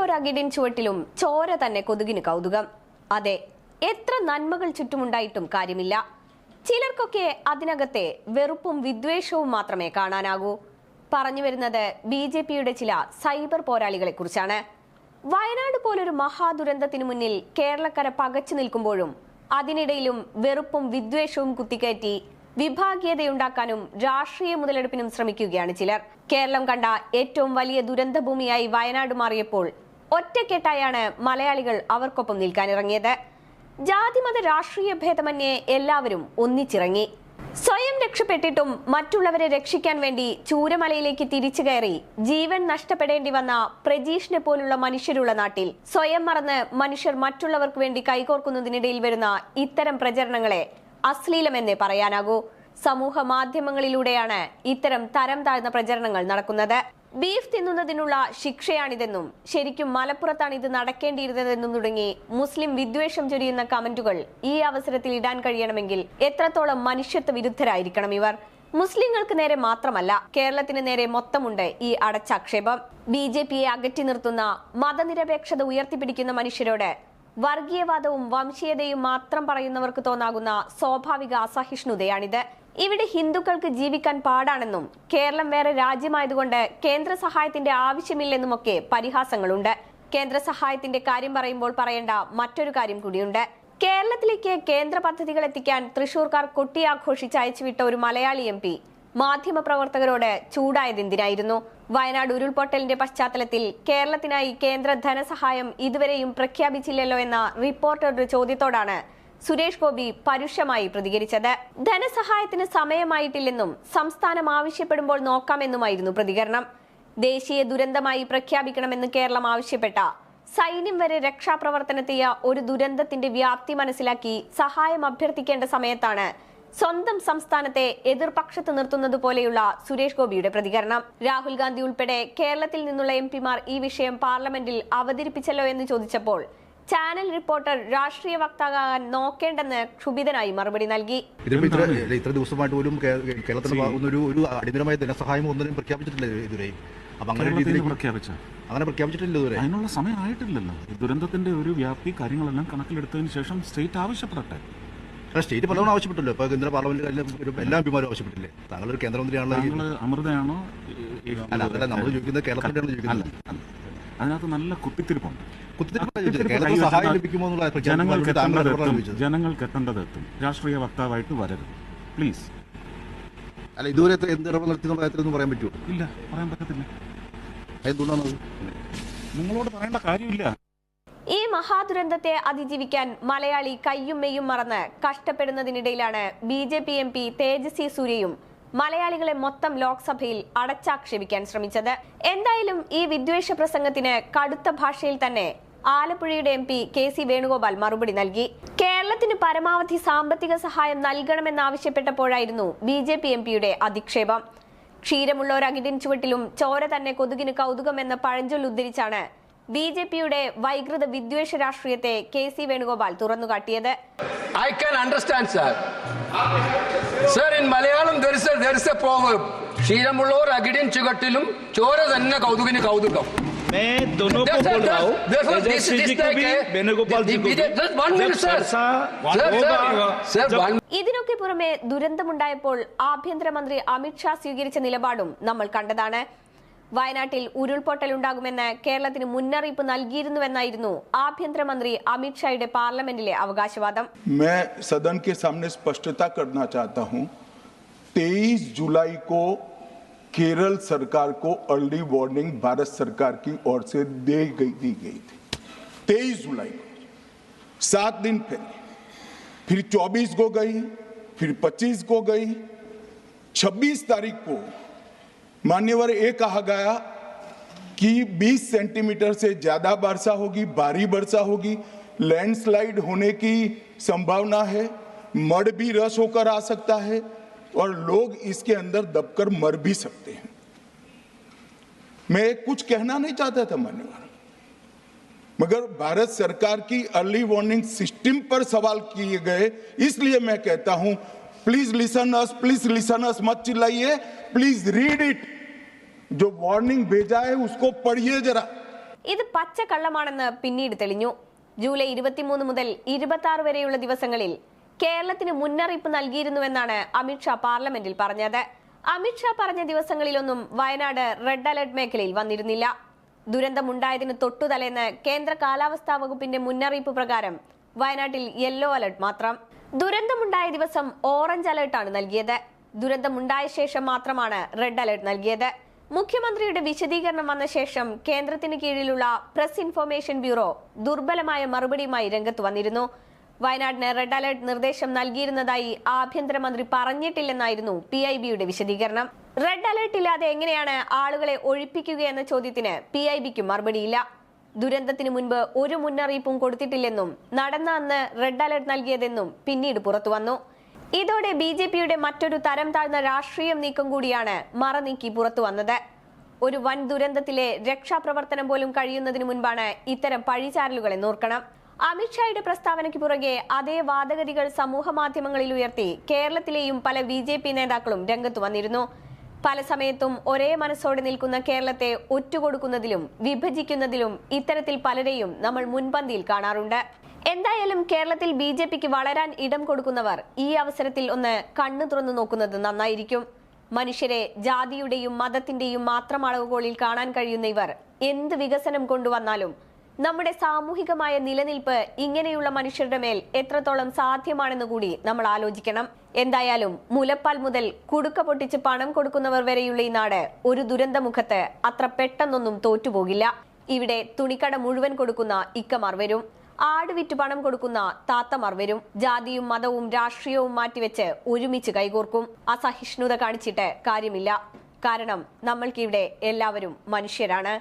ചീരമുള്ളൊരകിടിൻ ചുവട്ടിലും ചോര തന്നെ കൊതുകിന് കൗതുകം. അതെ എത്ര നന്മകൾ ചുറ്റുമുണ്ടായിട്ടും കാര്യമില്ല. ചിലർക്കൊക്കെ അതിനകത്തെ വെറുപ്പും വിദ്വേഷവും മാത്രമേ കാണാനാകൂ. പറഞ്ഞു വരുന്നത് ബി ജെ പിയുടെ ചില സൈബർ പോരാളികളെ കുറിച്ചാണ് വയനാട് പോലൊരു മഹാദുരന്തത്തിനു മുന്നിൽ കേരളക്കര പകച്ചു നിൽക്കുമ്പോഴും അതിനിടയിലും വെറുപ്പും വിദ്വേഷവും കുത്തിക്കയറ്റി വിഭാഗീയതയുണ്ടാക്കാനും രാഷ്ട്രീയ മുതലെടുപ്പിനും ശ്രമിക്കുകയാണ് ചിലർ. കേരളം കണ്ട ഏറ്റവും വലിയ ദുരന്തഭൂമിയായി വയനാട് മാറിയപ്പോൾ ഒറ്റക്കെട്ടായാണ് മലയാളികൾ അവർക്കൊപ്പം നിൽക്കാനിറങ്ങിയത്. ജാതിമത രാഷ്ട്രീയ ഭേദമന്യേ എല്ലാവരും ഒന്നിച്ചിറങ്ങി. സ്വയം രക്ഷപ്പെട്ടിട്ടും മറ്റുള്ളവരെ രക്ഷിക്കാൻ വേണ്ടി ചൂരമലയിലേക്ക് തിരിച്ചു കയറി ജീവൻ നഷ്ടപ്പെടേണ്ടി വന്ന പ്രജീഷിനെ പോലുള്ള മനുഷ്യരുള്ള നാട്ടിൽ സ്വയം മറന്ന് മനുഷ്യർ മറ്റുള്ളവർക്ക് വേണ്ടി കൈകോർക്കുന്നതിനിടയിൽ വരുന്ന ഇത്തരം പ്രചരണങ്ങളെ അശ്ലീലമെന്നേ പറയാനാകൂ. സമൂഹ മാധ്യമങ്ങളിലൂടെയാണ് ഇത്തരം തരം താഴ്ന്ന പ്രചരണങ്ങൾ നടക്കുന്നത്. ബീഫ് തിന്നുന്നതിനുള്ള ശിക്ഷയാണിതെന്നും ശരിക്കും മലപ്പുറത്താണ് ഇത് നടക്കേണ്ടിയിരുന്നതെന്നും തുടങ്ങി മുസ്ലിം വിദ്വേഷം ചൊരിയുന്ന കമന്റുകൾ ഈ അവസരത്തിൽ ഇടാൻ കഴിയണമെങ്കിൽ എത്രത്തോളം മനുഷ്യത്വ വിരുദ്ധരായിരിക്കണം ഇവർ? മുസ്ലിങ്ങൾക്ക് നേരെ മാത്രമല്ല കേരളത്തിന് നേരെ മൊത്തമുണ്ട് ഈ അടച്ചാക്ഷേപം. ബി ജെ പിയെ അകറ്റി നിർത്തുന്ന മതനിരപേക്ഷത ഉയർത്തിപ്പിടിക്കുന്ന മനുഷ്യരോട് വർഗീയവാദവും വംശീയതയും മാത്രം പറയുന്നവർക്ക് തോന്നാകുന്ന സ്വാഭാവിക അസഹിഷ്ണുതയാണിത്. ഇവിടെ ഹിന്ദുക്കൾക്ക് ജീവിക്കാൻ പാടാണെന്നും കേരളം വേറെ രാജ്യമായതുകൊണ്ട് കേന്ദ്ര സഹായത്തിന്റെ ആവശ്യമില്ലെന്നുമൊക്കെ പരിഹാസങ്ങളുണ്ട്. കേന്ദ്ര സഹായത്തിന്റെ കാര്യം പറയുമ്പോൾ പറയേണ്ട മറ്റൊരു കാര്യം കൂടിയുണ്ട്. കേരളത്തിലേക്ക് കേന്ദ്ര പദ്ധതികൾ എത്തിക്കാൻ തൃശൂർക്കാർ കൊട്ടിയാഘോഷിച്ച് അയച്ചുവിട്ട ഒരു മലയാളി എം പി മാധ്യമപ്രവർത്തകരോട് ചൂടായതെന്തിനായിരുന്നു? വയനാട് ഉരുൾപൊട്ടലിന്റെ പശ്ചാത്തലത്തിൽ കേരളത്തിനായി കേന്ദ്ര ധനസഹായം ഇതുവരെയും പ്രഖ്യാപിച്ചില്ലല്ലോ എന്ന റിപ്പോർട്ടറുടെ ചോദ്യത്തോടാണ് സുരേഷ് ഗോപി പരുഷമായി പ്രതികരിച്ചത്. ധനസഹായത്തിന് സമയമായിട്ടില്ലെന്നും സംസ്ഥാനം ആവശ്യപ്പെടുമ്പോൾ നോക്കാമെന്നുമായിരുന്നു പ്രതികരണം. ദേശീയ ദുരന്തമായി പ്രഖ്യാപിക്കണമെന്ന് കേരളം ആവശ്യപ്പെട്ട സൈന്യം വരെ രക്ഷാപ്രവർത്തനത്തെയ ഒരു ദുരന്തത്തിന്റെ വ്യാപ്തി മനസ്സിലാക്കി സഹായം അഭ്യർത്ഥിക്കേണ്ട സമയത്താണ് സ്വന്തം സംസ്ഥാനത്തെ എതിർപക്ഷത്ത് നിർത്തുന്നത് പോലെയുള്ള സുരേഷ് ഗോപിയുടെ പ്രതികരണം. രാഹുൽ ഗാന്ധി ഉൾപ്പെടെ കേരളത്തിൽ നിന്നുള്ള എം പിമാർ ഈ വിഷയം പാർലമെന്റിൽ അവതരിപ്പിച്ചല്ലോ എന്ന് ചോദിച്ചപ്പോൾ ചാനൽ റിപ്പോർട്ടർ രാഷ്ട്രീയ വക്താകാൻ നോക്കേണ്ടെന്ന് ക്ഷുഭിതനായി മറുപടി നൽകി. ഇത്ര ഇത്ര ദിവസമായിട്ട് പോലും കേരളത്തിന് കേരളത്തിന്റെ ഒരു അടിയന്തരമായ ധനസഹായം ഒന്നിനും പ്രഖ്യാപിച്ചിട്ടില്ല ഇതുവരെ. അപ്പൊ അങ്ങനെ പ്രഖ്യാപിച്ച? അങ്ങനെ പ്രഖ്യാപിച്ചിട്ടില്ല ഇതുവരെ. അതിനുള്ള സമയം ആയിട്ടില്ലല്ലോ. ദുരന്തത്തിന്റെ ഒരു വ്യാപ്തി കാര്യങ്ങളെല്ലാം കണക്കിലെടുത്തതിന് ശേഷം സ്റ്റേറ്റ് ആവശ്യപ്പെടട്ടെ. സ്റ്റേറ്റ് പലതവണ ആവശ്യപ്പെട്ടല്ലോ. ഇപ്പൊ കേന്ദ്ര പാർലമെന്റ് എല്ലാ എംപിമാരും ആവശ്യപ്പെട്ടില്ലേ? താങ്കൾ ഒരു കേന്ദ്രമന്ത്രിയാണല്ലോ അമൃതയാണോ? അല്ല അതല്ല നമ്മൾ ചോദിക്കുന്നത് കേരളത്തിലാണ് ചോദിക്കുന്നത്. അല്ല. അതിനകത്ത് നല്ല കുത്തിത്തിരിപ്പുണ്ട്. ജനങ്ങൾക്ക് എത്തേണ്ടത് എത്തും. ജനങ്ങൾക്ക് എത്തേണ്ടതെത്തും രാഷ്ട്രീയ വക്താവായിട്ട് വരരുത്. പ്ലീസ്. അല്ല ഇതുവരെ എന്ത് ഇടപെടൽ നടത്തിയെന്നുള്ള കാര്യത്തിലൊന്നും പറയാൻ പറ്റുമോ? ഇല്ല പറയാൻ പറ്റത്തില്ല. എന്തുകൊണ്ടാണത് നിങ്ങളോട് പറയേണ്ട കാര്യമില്ല. ഈ മഹാദുരന്തത്തെ അതിജീവിക്കാൻ മലയാളി കയ്യും മെയ്യും മറന്ന് കഷ്ടപ്പെടുന്നതിനിടയിലാണ് B J P M P Tejasvi സൂര്യയും മലയാളികളെ മൊത്തം ലോക്സഭയിൽ അടച്ചാക്ഷേപിക്കാൻ ശ്രമിച്ചത്. എന്തായാലും ഈ വിദ്വേഷ പ്രസംഗത്തിന് കടുത്ത ഭാഷയിൽ തന്നെ ആലപ്പുഴയുടെ M P K C Venugopal മറുപടി നൽകി. കേരളത്തിന് പരമാവധി സാമ്പത്തിക സഹായം നൽകണമെന്നാവശ്യപ്പെട്ടപ്പോഴായിരുന്നു ബി ജെ പി എം പിയുടെ അധിക്ഷേപം. ക്ഷീരമുള്ള അകിടിൻ ചുവട്ടിലും ചോര തന്നെ കൊതുകിന് കൗതുകം എന്ന പഴഞ്ചൊല്ല് ഉദ്ധരിച്ചാണ് ബി ജെ പിയുടെ വൈകൃത വിദ്വേഷ രാഷ്ട്രീയത്തെ K C Venugopal തുറന്നുകാട്ടിയത്. I can understand, sir. Sir, in Malayalam, there is a, there is a proverb. ക്ഷീരമുള്ളോർ അകിടിൻ ചുവട്ടിലും ചോര തന്നെ കൗതുകിന് കൗതുകം मैं दोनों को Yes, sir, बोल रहा हूँ yes, sir, this- Tejashwi this जी को like भी a- वेणुगोपाल जी the- को भी the- just one जब minute, sir. चर्चा Sir, होगा sir, जब one ഇതിനൊക്കെ പുറമെ ദുരന്തമുണ്ടായപ്പോൾ ആഭ്യന്തരമന്ത്രി അമിത്ഷാ സ്വീകരിച്ച നിലപാടും നമ്മൾ കണ്ടതാണ് വയനാട്ടിൽ ഉരുൾപൊട്ടലുണ്ടാകുമെന്ന് കേരളത്തിന് മുന്നറിയിപ്പ് നൽകിയിരുന്നുവെന്നായിരുന്നു ആഭ്യന്തരമന്ത്രി അമിത്ഷായുടെ പാർലമെന്റിലെ അവകാശവാദം मैं सदन के सामने स्पष्टता करना चाहता हूं 23 जुलाई को केरल सरकार को अर्ली वार्निंग भारत सरकार की ओर से दे गई दी गई थी 23 जुलाई को सात दिन फिर फिर 24 को गई फिर 25 को गई 26 तारीख को मान्यवर ये कहा गया कि 20 सेंटीमीटर से ज़्यादा वर्षा होगी, भारी वर्षा होगी। लैंडस्लाइड होने की संभावना है, मड भी रस होकर आ सकता है और लोग इसके अंदर दबकर मर भी सकते हैं। मैं कुछ कहना नहीं चाहता था मान्यवर, मगर भारत सरकार की अर्ली वार्निंग सिस्टम पर सवाल किए गए, इसलिए मैं कहता हूँ please listen us please listen us मत चिल्लाइए प्लीज रीड इट जो वार्निंग भेजा है उसको पढ़िए जरा ഇത് പച്ചക്കള്ളമാണെന്ന് പിന്നീട് തെളിഞ്ഞു ജൂലൈ ഇരുപത്തിമൂന്ന് മുതൽ ഇരുപത്തി ആറ് വരെയുള്ള ദിവസങ്ങളിൽ കേരളത്തിന് മുന്നറിയിപ്പ് നൽകിയിരുന്നുവെന്നാണ് അമിത്ഷാ പാർലമെന്റിൽ പറഞ്ഞത് അമിത്ഷാ പറഞ്ഞ ദിവസങ്ങളിലൊന്നും വയനാട് റെഡ് അലർട്ട് മേഖലയിൽ വന്നിരുന്നില്ല ദുരന്തമുണ്ടായതിന് തൊട്ടുതലേന്ന് കേന്ദ്ര കാലാവസ്ഥാ വകുപ്പിന്റെ മുന്നറിയിപ്പ് പ്രകാരം വയനാട്ടിൽ യെല്ലോ അലർട്ട് മാത്രം ദുരന്തമുണ്ടായ ദിവസം ഓറഞ്ച് അലേർട്ടാണ് നൽകിയത്. ദുരന്തമുണ്ടായ ശേഷം മാത്രമാണ് റെഡ് അലേർട്ട് നൽകിയത്. മുഖ്യമന്ത്രിയുടെ വിശദീകരണം വന്ന ശേഷം കേന്ദ്രത്തിന് കീഴിലുള്ള പ്രസ് ഇൻഫർമേഷൻ ബ്യൂറോ ദുർബലമായ മറുപടിയുമായി രംഗത്ത് വന്നിരുന്നു. വയനാടിന് റെഡ് അലർട്ട് നിർദ്ദേശം നൽകിയിരുന്നതായി ആഭ്യന്തരമന്ത്രി പറഞ്ഞിട്ടില്ലെന്നായിരുന്നു പി ഐ ബിയുടെ വിശദീകരണം. റെഡ് അലർട്ട് ഇല്ലാതെ എങ്ങനെയാണ് ആളുകളെ ഒഴിപ്പിക്കുക എന്ന ചോദ്യത്തിന് പി ഐ ബിക്കും മറുപടിയില്ല. ദുരന്തത്തിന് മുൻപ് ഒരു മുന്നറിയിപ്പും കൊടുത്തിട്ടില്ലെന്നും നടന്ന അന്ന് റെഡ് അലർട്ട് നൽകിയതെന്നും പിന്നീട് പുറത്തുവന്നു. ഇതോടെ ബി ജെ പിയുടെ മറ്റൊരു തരം താഴ്ന്ന രാഷ്ട്രീയം നീക്കം കൂടിയാണ് മറനീക്കി പുറത്തു വന്നത് ഒരു വൻ ദുരന്തത്തിലെ രക്ഷാപ്രവർത്തനം പോലും കഴിയുന്നതിന് മുൻപാണ് ഇത്തരം പഴിചാരലുകളെ നോർക്കണം. അമിത്ഷായുടെ പ്രസ്താവനയ്ക്ക് പുറകെ അതേ വാദഗതികൾ സമൂഹ മാധ്യമങ്ങളിൽ ഉയർത്തി കേരളത്തിലെയും പല ബി നേതാക്കളും രംഗത്ത് വന്നിരുന്നു. പല സമയത്തും ഒരേ മനസ്സോടെ നിൽക്കുന്ന കേരളത്തെ ഒറ്റുകൊടുക്കുന്നതിലും വിഭജിക്കുന്നതിലും ഇത്തരത്തിൽ പലരെയും നമ്മൾ മുൻപന്തിയിൽ കാണാറുണ്ട്. എന്തായാലും കേരളത്തിൽ ബി ജെ പിക്ക് വളരാൻ ഇടം കൊടുക്കുന്നവർ ഈ അവസരത്തിൽ ഒന്ന് കണ്ണു തുറന്നു നോക്കുന്നത് നന്നായിരിക്കും. മനുഷ്യരെ ജാതിയുടെയും മതത്തിന്റെയും മാത്രം അളവുകോളിൽ കാണാൻ കഴിയുന്ന ഇവർ എന്ത് വികസനം കൊണ്ടുവന്നാലും നമ്മുടെ സാമൂഹികമായ നിലനിൽപ്പ് ഇങ്ങനെയുള്ള മനുഷ്യരുടെ മേൽ എത്രത്തോളം സാധ്യമാണെന്ന് കൂടി നമ്മൾ ആലോചിക്കണം. എന്തായാലും മുലപ്പാൽ മുതൽ കുടുക്ക പൊട്ടിച്ച് പണം കൊടുക്കുന്നവർ വരെയുള്ള ഈ നാട് ഒരു ദുരന്തമുഖത്ത് അത്ര പെട്ടെന്നൊന്നും തോറ്റുപോകില്ല. ഇവിടെ തുണിക്കട മുഴുവൻ കൊടുക്കുന്ന ഇക്കമാർ വരും. ആട് വിറ്റ് പണം കൊടുക്കുന്ന താത്തമാർ വരും. ജാതിയും മതവും രാഷ്ട്രീയവും മാറ്റിവെച്ച് ഒരുമിച്ച് കൈകോർക്കും. അസഹിഷ്ണുത കാണിച്ചിട്ട് കാര്യമില്ല. കാരണം നമ്മൾക്കിവിടെ എല്ലാവരും മനുഷ്യരാണ്.